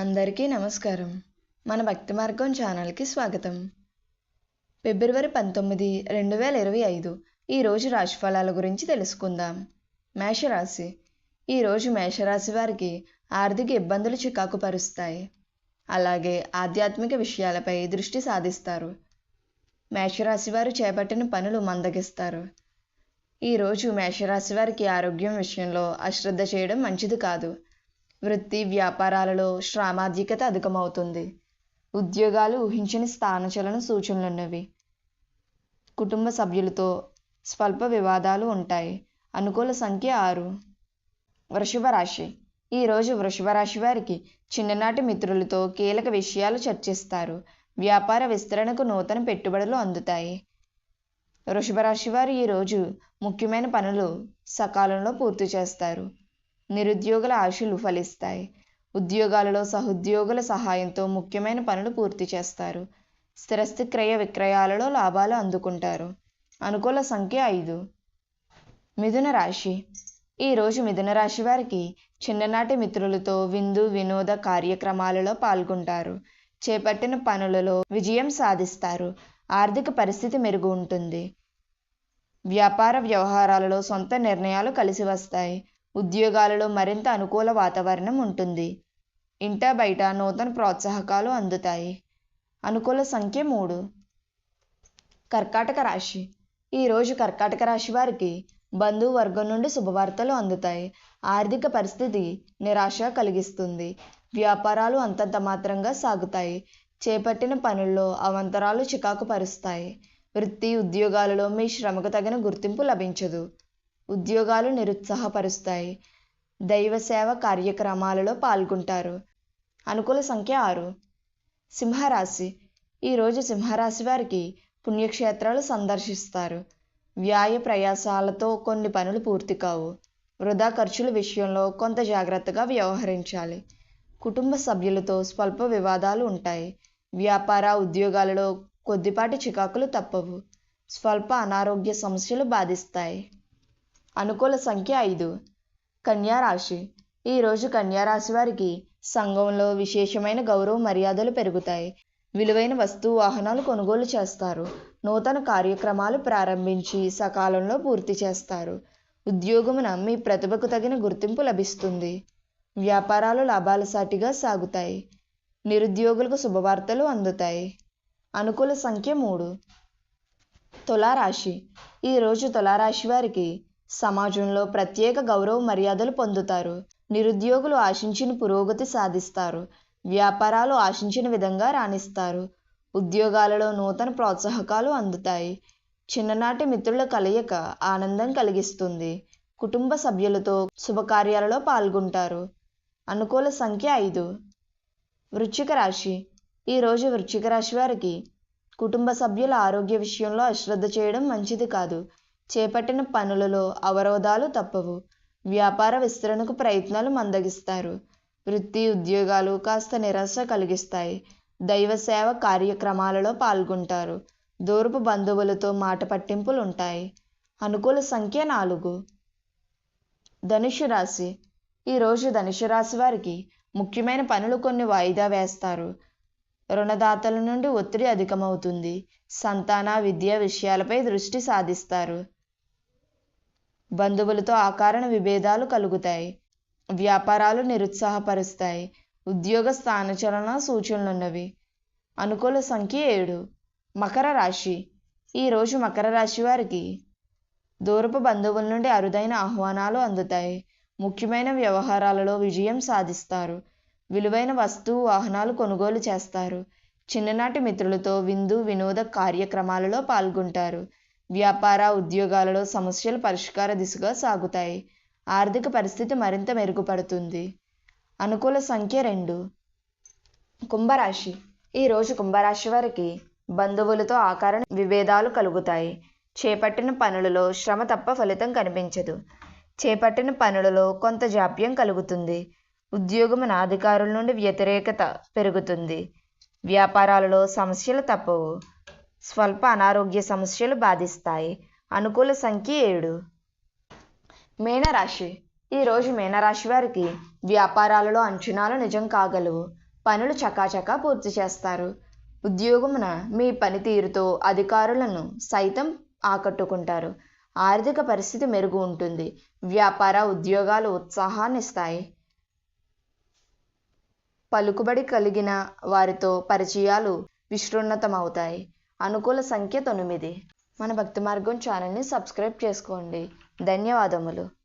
అందరికీ నమస్కారం. మన భక్తి మార్గం ఛానల్కి స్వాగతం. ఫిబ్రవరి పంతొమ్మిది రెండు వేల ఇరవై ఐదు. ఈరోజు రాశిఫలాల గురించి తెలుసుకుందాం. మేషరాశి. ఈరోజు మేషరాశి వారికి ఆర్థిక ఇబ్బందులు చికాకు పరుస్తాయి. అలాగే ఆధ్యాత్మిక విషయాలపై దృష్టి సాధిస్తారు. మేషరాశి వారు చేపట్టిన పనులు మందగిస్తారు. ఈరోజు మేషరాశి వారికి ఆరోగ్యం విషయంలో అశ్రద్ధ చేయడం మంచిది కాదు. వృత్తి వ్యాపారాలలో శ్రామాధిక్యత అధికమవుతుంది. ఉద్యోగాలు ఊహించని స్థానచలన సూచనలున్నవి. కుటుంబ సభ్యులతో స్వల్ప వివాదాలు ఉంటాయి. అనుకూల సంఖ్య ఆరు. వృషభ రాశి. ఈరోజు వృషభ రాశి వారికి చిన్ననాటి మిత్రులతో కీలక విషయాలు చర్చిస్తారు. వ్యాపార విస్తరణకు నూతన పెట్టుబడులు అందుతాయి. వృషభ రాశి వారు ఈరోజు ముఖ్యమైన పనులు సకాలంలో పూర్తి చేస్తారు. నిరుద్యోగుల ఆశలు ఫలిస్తాయి. ఉద్యోగాలలో సహోద్యోగుల సహాయంతో ముఖ్యమైన పనులు పూర్తి చేస్తారు. స్థిరస్థి క్రయ విక్రయాలలో లాభాలు అందుకుంటారు. అనుకూల సంఖ్య ఐదు. మిథున రాశి. ఈరోజు మిథున రాశి వారికి చిన్ననాటి మిత్రులతో విందు వినోద కార్యక్రమాలలో పాల్గొంటారు. చేపట్టిన పనులలో విజయం సాధిస్తారు. ఆర్థిక పరిస్థితి మెరుగు ఉంటుంది. వ్యాపార వ్యవహారాలలో సొంత నిర్ణయాలు కలిసి వస్తాయి. ఉద్యోగాలలో మరింత అనుకూల వాతావరణం ఉంటుంది. ఇంట బయట నూతన ప్రోత్సాహకాలు అందుతాయి. అనుకూల సంఖ్య మూడు. కర్కాటక రాశి. ఈరోజు కర్కాటక రాశి వారికి బంధువర్గం నుండి శుభవార్తలు అందుతాయి. ఆర్థిక పరిస్థితి నిరాశ కలిగిస్తుంది. వ్యాపారాలు అంతంత మాత్రంగా సాగుతాయి. చేపట్టిన పనుల్లో అవంతరాలు చికాకు పరుస్తాయి వృత్తి ఉద్యోగాలలో మీ శ్రమకు తగిన గుర్తింపు లభించదు. ఉద్యోగాలు నిరుత్సాహపరుస్తాయి. దైవ సేవ కార్యక్రమాలలో పాల్గొంటారు. అనుకూల సంఖ్య ఆరు. సింహరాశి. ఈరోజు సింహరాశి వారికి పుణ్యక్షేత్రాలు సందర్శిస్తారు. వ్యాయ ప్రయాసాలతో కొన్ని పనులు పూర్తి కావు. వృధా ఖర్చుల విషయంలో కొంత జాగ్రత్తగా వ్యవహరించాలి. కుటుంబ సభ్యులతో స్వల్ప వివాదాలు ఉంటాయి. వ్యాపార ఉద్యోగాలలో కొద్దిపాటి చికాకులు తప్పవు. స్వల్ప అనారోగ్య సమస్యలు బాధిస్తాయి. అనుకూల సంఖ్య ఐదు. కన్యారాశి. ఈరోజు కన్యారాశి వారికి సంఘంలో విశేషమైన గౌరవ మర్యాదలు పెరుగుతాయి. విలువైన వస్తు వాహనాలు కొనుగోలు చేస్తారు. నూతన కార్యక్రమాలు ప్రారంభించి సకాలంలో పూర్తి చేస్తారు. ఉద్యోగమున మీ ప్రతిభకు తగిన గుర్తింపు లభిస్తుంది. వ్యాపారాలు లాభాల సాటిగా సాగుతాయి. నిరుద్యోగులకు శుభవార్తలు అందుతాయి. అనుకూల సంఖ్య మూడు. తులారాశి. ఈరోజు తులారాశి వారికి సమాజంలో ప్రత్యేక గౌరవ మర్యాదలు పొందుతారు. నిరుద్యోగులు ఆశించిన పురోగతి సాధిస్తారు. వ్యాపారాలు ఆశించిన విధంగా రాణిస్తారు. ఉద్యోగాలలో నూతన ప్రోత్సాహకాలు అందుతాయి. చిన్ననాటి మిత్రుల కలయిక ఆనందం కలిగిస్తుంది. కుటుంబ సభ్యులతో శుభకార్యాలలో పాల్గొంటారు. అనుకూల సంఖ్య ఐదు. వృశ్చిక రాశి. ఈరోజు వృశ్చిక రాశి వారికి కుటుంబ సభ్యుల ఆరోగ్య విషయంలో అశ్రద్ధ చేయడం మంచిది కాదు. చేపట్టిన పనులలో అవరోధాలు తప్పవు. వ్యాపార విస్తరణకు ప్రయత్నాలు మందగిస్తారు. వృత్తి ఉద్యోగాలు కాస్త నిరాశ కలిగిస్తాయి. దైవ సేవ కార్యక్రమాలలో పాల్గొంటారు. దూరపు బంధువులతో మాట పట్టింపులు ఉంటాయి అనుకూల సంఖ్య నాలుగు. ధనుషు రాశి. ఈరోజు ధనుషు రాశి వారికి ముఖ్యమైన పనులు కొన్ని వాయిదా వేస్తారు. రుణదాతల నుండి ఒత్తిడి అధికమవుతుంది. సంతాన విద్య విషయాలపై దృష్టి సాధిస్తారు. బంధువులతో ఆకారణ విభేదాలు కలుగుతాయి. వ్యాపారాలు నిరుత్సాహపరుస్తాయి. ఉద్యోగ స్థానచలన సూచనలున్నవి. అనుకూల సంఖ్య ఏడు. మకర రాశి. ఈరోజు మకర రాశి వారికి దూరపు బంధువుల నుండి అరుదైన ఆహ్వానాలు అందుతాయి. ముఖ్యమైన వ్యవహారాలలో విజయం సాధిస్తారు. విలువైన వస్తువు వాహనాలు కొనుగోలు చేస్తారు. చిన్ననాటి మిత్రులతో విందు వినోద కార్యక్రమాలలో పాల్గొంటారు. వ్యాపార ఉద్యోగాలలో సమస్యలు పరిష్కార దిశగా సాగుతాయి. ఆర్థిక పరిస్థితి మరింత మెరుగుపడుతుంది. అనుకూల సంఖ్య రెండు. కుంభరాశి. ఈరోజు కుంభరాశి వారికి బంధువులతో ఆకారణ విభేదాలు కలుగుతాయి. చేపట్టిన పనులలో శ్రమ తప్ప ఫలితం కనిపించదు. చేపట్టిన పనులలో కొంత జాప్యం కలుగుతుంది. ఉద్యోగము అధికారుల నుండి వ్యతిరేకత పెరుగుతుంది. వ్యాపారాలలో సమస్యలు తప్పవు. స్వల్ప అనారోగ్య సమస్యలు బాధిస్తాయి. అనుకూల సంఖ్య ఏడు. మీనరాశి. ఈరోజు మీనరాశి వారికి వ్యాపారాలలో అంచనాలు నిజం కాగలవు. పనులు చకాచకా పూర్తి చేస్తారు. ఉద్యోగమున మీ పనితీరుతో అధికారులను సైతం ఆకట్టుకుంటారు. ఆర్థిక పరిస్థితి మెరుగు ఉంటుంది. వ్యాపార ఉద్యోగాలు ఉత్సాహాన్ని ఇస్తాయి పలుకుబడి కలిగిన వారితో పరిచయాలు విస్తృన్నతమవుతాయి. అనుకూల సంఖ్య తొమ్మిది. మన భక్తి మార్గం ఛానల్ని సబ్స్క్రైబ్ చేసుకోండి. ధన్యవాదములు.